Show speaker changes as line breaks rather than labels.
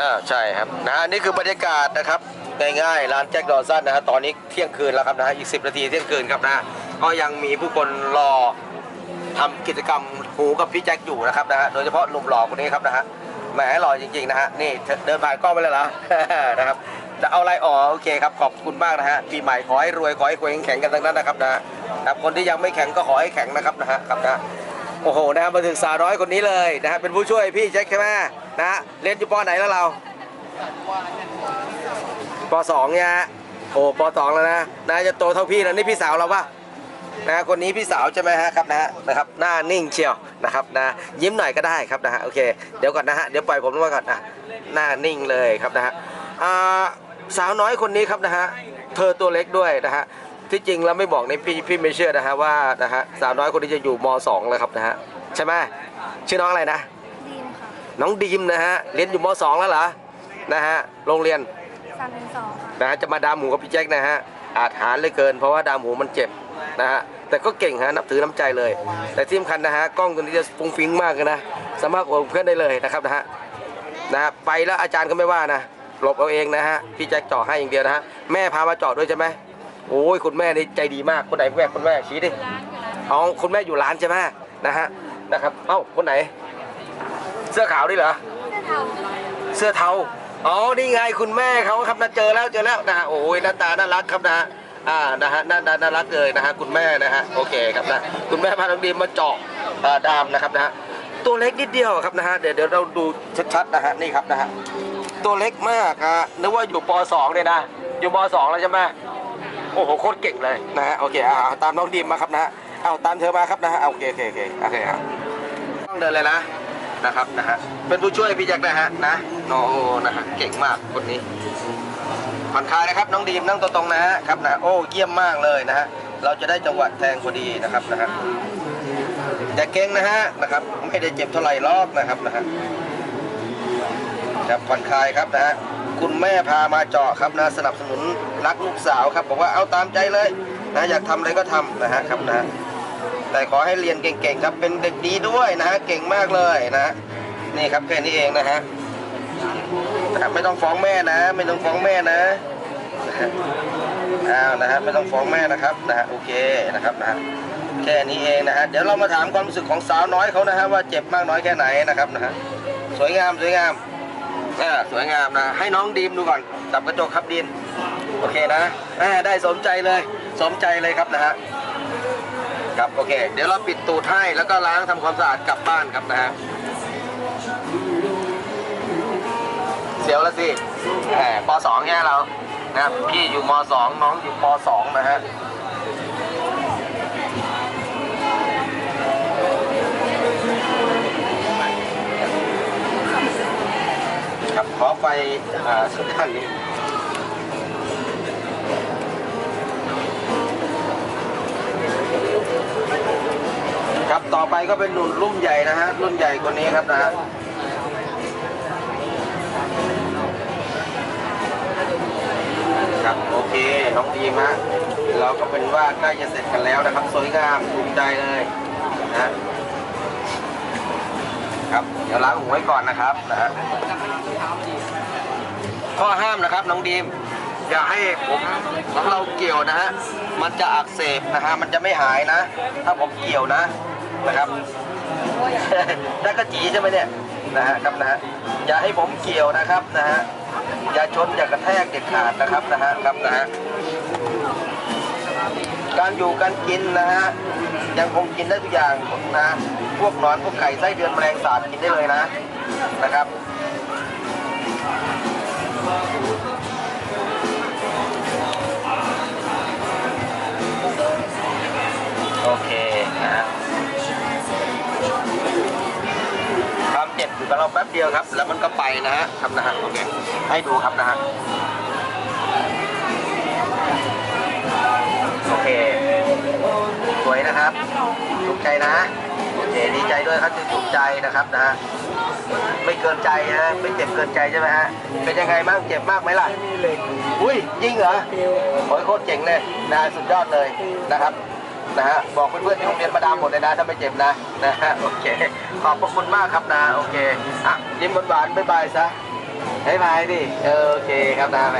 อ่าใช่ครับนะอันนี่คือบรรยากาศนะครับง่ายๆร้านแจ็คดอสันนะฮะตอนนี้เที่ยงคืนแล้วครับนะฮะอีก 10 นาทีเที่ยงคืนครับนะก็ยังมีผู้คนรอทำกิจกรรมหูกับพี่แจ็คอยู่นะครับนะฮะโดยเฉพาะหนุ่มหล่อคนนี้ครับนะฮะแหมหล่อจริงๆนะฮะนี่เดินผ่านกล้องไปแล้วเหรอ นะครับจะเอาอะไรอ๋อโอเคครับขอบคุณมากนะฮะปีใหม่ขอให้รวยขอให้คุยแข็งกันทั้งนั้นนะครับนะฮะครับคนที่ยังไม่แข็งก็ขอให้แข็งนะครับนะฮะครับนะ โอ้โหนะครับมาถึงสาวน้อยคนนี้เลยนะฮะเป็นผู้ช่วยพี่แจ็คใช่ไหมนะฮะเรียนอยู่ปไหนแล้วเราปสองเนี่ยฮะโอ้ปสองแล้วนะนะจะโตเท่าพี่แล้วนี่พี่สาวเราปะนะฮะคนนี้พี่สาวใช่ไหมฮะครับนะฮะนะครับหน้านิ่งเชียวนะครับนะยิ้มหน่อยก็ได้ครับนะฮะโอเคเดี๋ยวก่อนนะฮะเดี๋ยวปล่อยผมลงมาก่อนนะหน้านิ่งเลยครับนะฮะอ่าสาวน้อยคนนี้ครับนะฮะเธอตัวเล็กด้วยนะฮะ ที่จริงแล้วไม่บอกในพี่พี่ไม่เชื่อนะฮะว่านะฮะสาวน้อยคนนี้จะอยู่มสองแล้วครับนะฮะใช่ไหมชื่อน้องอะไรนะ
ดีมค่ะ
น้องดีมนะฮะเรียนอยู่ม .2 แล้วเหรอนะฮะโรงเรียน
สามเป็นสองค่ะ
นะฮะจะมาดามหมูกับพี่แจ็คนะฮะอาจหารเหลยเกิน เพราะว่าดามหมูมันเจ็บนะฮะแต่ก็เก่งฮะนับถือน้ำใจเลย แต่ที่สำคัญนะฮะกล้องตัวนี้จะฟุ้งฟิ้งมากเลยนะสามารถกดเพื่อนได้เลยนะครับนะฮะนะฮะไปแล้วอาจารย์ก็ไม่ว่านะหลบเอาเองนะฮะพี่แจ็คเจาะให้อย่างเดียวนะฮะแม่พามาเจาะด้วยใช่ไหม โอ้ยคุณแม่นี่ใจดีมากคนไหนแม่คุณแม่ชี้ดิอ๋อคุณแม่อยู่ร้านใช่ไหมนะฮะนะครับ เอ้าคนไหน เสื้อขาวนี่เหรอ
เสื้อเทา
เสื้อเทาอ๋อนี่ไงคุณแม่เขาครับนะเจอแล้วเจอแล้วนะฮะโอ้ยหน้าตาน่ารักครับนะฮะอ่านะฮะน่าน่าน่ารักเลยนะฮะคุณแม่นะฮะโอเคครับนะคุณแม่พาน้องดีมมาเจาะอ่าดามนะครับนะฮะตัวเล็กนิดเดียวครับนะฮะเดี๋ยวเดี๋ยวเราดูชัดๆนะฮะนี่ครับนะฮะตัวเล็กมากฮะนึกว่าอยู่ป .2 เนี่ยนะอยู่ม .2 แล้วใช่ไหม โอ้โหโคตรเก่งเลยนะฮะโอเคอ่าตามน้องดีมมาครับนะฮะเอาตามเธอมาครับนะฮะเอาโอเคโอเคโอเคโอเคครับต้องเดินเลยนะนะครับนะฮะเป็นผู้ช่วยพี่แจ็คนะฮะนะโนนะฮะเก่งมากคนนี้ผ่อนคลายนะครับน้องดีมนั่งตัวตรงนะฮะครับนะโอ้เยี่ยมมากเลยนะฮะเราจะได้จังหวะแทงพอดีนะครับนะฮะอย่าเก่งนะฮะนะครับไม่ได้เจ็บเท่าไหร่หรอกนะครับนะฮะครับผ่อนคลายครับนะฮะ คุณแม่พามาเจาะครับนะสนับสนุนรักลูกสาวครับบอกว่าเอาตามใจเลยนะอยากทำอะไรก็ทำนะฮะครับนะแต่ขอให้เรียนเก่งๆครับเป็นเด็กดีด้วยนะฮะเก่งมากเลยนะนี่ครับแค่นี้เองนะฮะไม่ต้องฟ้องแม่นะ ไม่ต้องฟ้องแม่นะนะฮะอ้าวนะฮะไม่ต้องฟ้องแม่นะครับนะฮะโอเคนะครับนะฮะแค่นี้เองนะฮะเดี๋ยวเรามาถามความรู้สึกของสาวน้อยเขานะฮะว่าเจ็บมากน้อยแค่ไหนนะครับนะฮะสวยงามสวยงาม อ่าสวยงามนะ ให้น้องดีมดูก่อนจับกระจกครับดีมโอเคนะอ่าได้สมใจเลย สมใจเลยครับนะฮะครับโอเค เดี๋ยวเราปิดตูดให้แล้วก็ล้างทำความสะอาดกลับบ้านครับนะฮะเสียวแล้วสิแหมปสองเนี่ยเรานะพี่อยู่มสองน้องอยู่ปสองนะฮะ สุดท่านนี้ครับต่อไปก็เป็นหนุ่นรุ่นใหญ่นะฮะรุ่นใหญ่คนนี้ครับนะฮะครับโอเคน้องดีมฮะเราก็เป็นว่าใกล้จะเสร็จกันแล้วนะครับ สวยงามภูมิใจเลยนะฮะครับ เดี๋ยวล้างหูไว้ก่อนนะครับนะฮะ ข้อห้ามนะครับน้องดีมอย่าให้ผมของเราเกี่ยวนะฮะมันจะอักเสบนะฮะมันจะไม่หายนะ ถ้าผมเกี่ยวนะนะครับได้กระจีใช่ไหมเนี่ยนะฮะครับนะฮะอย่าให้ผมเกี่ยวนะครับนะฮะอย่าชนอย่ากระแทกเด็ดขาดนะครับนะฮะครับนะฮะการอยู่การกินนะฮะยังคงกินได้ทุกอย่างนะพวกนอนพวกไก่ไส้เดือนแมลงสาบกินได้เลยนะนะครับ อยู่กับเราแป๊บเดียวครับ แล้วมันก็ไปนะฮะครับนะฮะโอเคให้ดูครับนะฮะโอเค สวยนะครับถูกใจนะโอเคดีใจด้วยครับที่ถูกใจนะครับนะฮะไม่เกินใจฮะไม่เจ็บเกินใจใช่ไหมฮะเป็นยังไงบ้างเจ็บมากไหมล่ะอุ้ยยิงเหรอโอ้ยโคตรเจ๋งเลยนะสุดยอดเลยนะครับ นะฮะบอกเพื่อนๆที่โรงเรียนมาดามหมดเลยนะถ้าไม่เจ็บนะนะฮะโอเคขอบพระคุณมากครับนะโอเคอะยิ้มหวานๆบ๊ายบายซะบายบายดิโอเคครับนะแหม